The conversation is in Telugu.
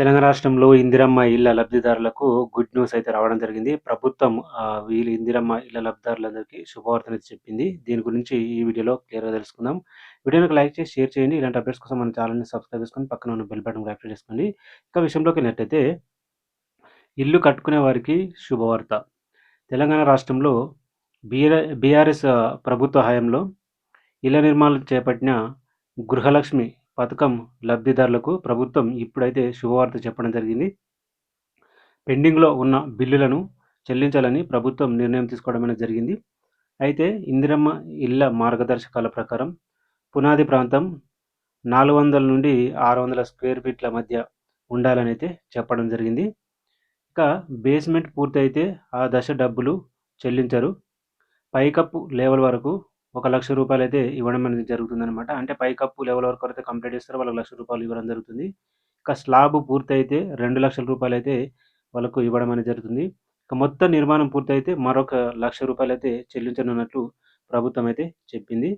తెలంగాణ రాష్ట్రంలో ఇందిరమ్మ ఇళ్ళ లబ్ధిదారులకు గుడ్ న్యూస్ అయితే రావడం జరిగింది. ప్రభుత్వం వీళ్ళు ఇందిరమ్మ ఇళ్ళ లబ్ధిదారులందరికీ శుభవార్తను చెప్పింది. దీని గురించి ఈ వీడియోలో క్లియర్‌గా తెలుసుకుందాం. వీడియోకి లైక్ చేసి షేర్ చేయండి. ఇలాంటి అప్డేట్స్ కోసం మన ఛానల్ని సబ్స్క్రైబ్ చేసుకొని పక్కన ఉన్న బెల్ బటన్ యాక్టివ్ చేసుకోండి. ఇక విషయంలోకెళ్ళినట్టయితే ఇల్లు కట్టుకునే వారికి శుభవార్త. తెలంగాణ రాష్ట్రంలో బీఆర్ బీఆర్ఎస్ ప్రభుత్వ హయాంలో ఇళ్ళ నిర్మాణాలు చేపట్టిన గృహలక్ష్మి పథకం లబ్ధిదారులకు ప్రభుత్వం ఇప్పుడైతే శుభవార్త చెప్పడం జరిగింది. పెండింగ్‌లో ఉన్న బిల్లులను చెల్లించాలని ప్రభుత్వం నిర్ణయం తీసుకోవడం అనేది జరిగింది. అయితే ఇందిరమ్మ ఇళ్ళ మార్గదర్శకాల ప్రకారం పునాది ప్రాంతం 400 నుండి 600 స్క్వేర్ ఫీట్ల మధ్య ఉండాలని అయితే చెప్పడం జరిగింది. ఇక బేస్‌మెంట్ పూర్తయితే ఆ దశ డబ్బులు చెల్లించరు. పైకప్పు లెవెల్ వరకు ఒక లక్ష రూపాయలు అయితే ఇవ్వడం అనేది జరుగుతుంది అనమాట అంటే పైకప్పు లెవెల్ వరకు అయితే కంప్లీట్ చేస్తారో వాళ్ళకి లక్ష రూపాయలు ఇవ్వడం జరుగుతుంది. ఇక స్లాబ్ పూర్తయితే రూ. 2,00,000 అయితే వాళ్ళకు ఇవ్వడం అనేది జరుగుతుంది. ఇక మొత్తం నిర్మాణం పూర్తయితే మరొక లక్ష రూపాయలు అయితే చెల్లించనున్నట్లు ప్రభుత్వం అయితే చెప్పింది.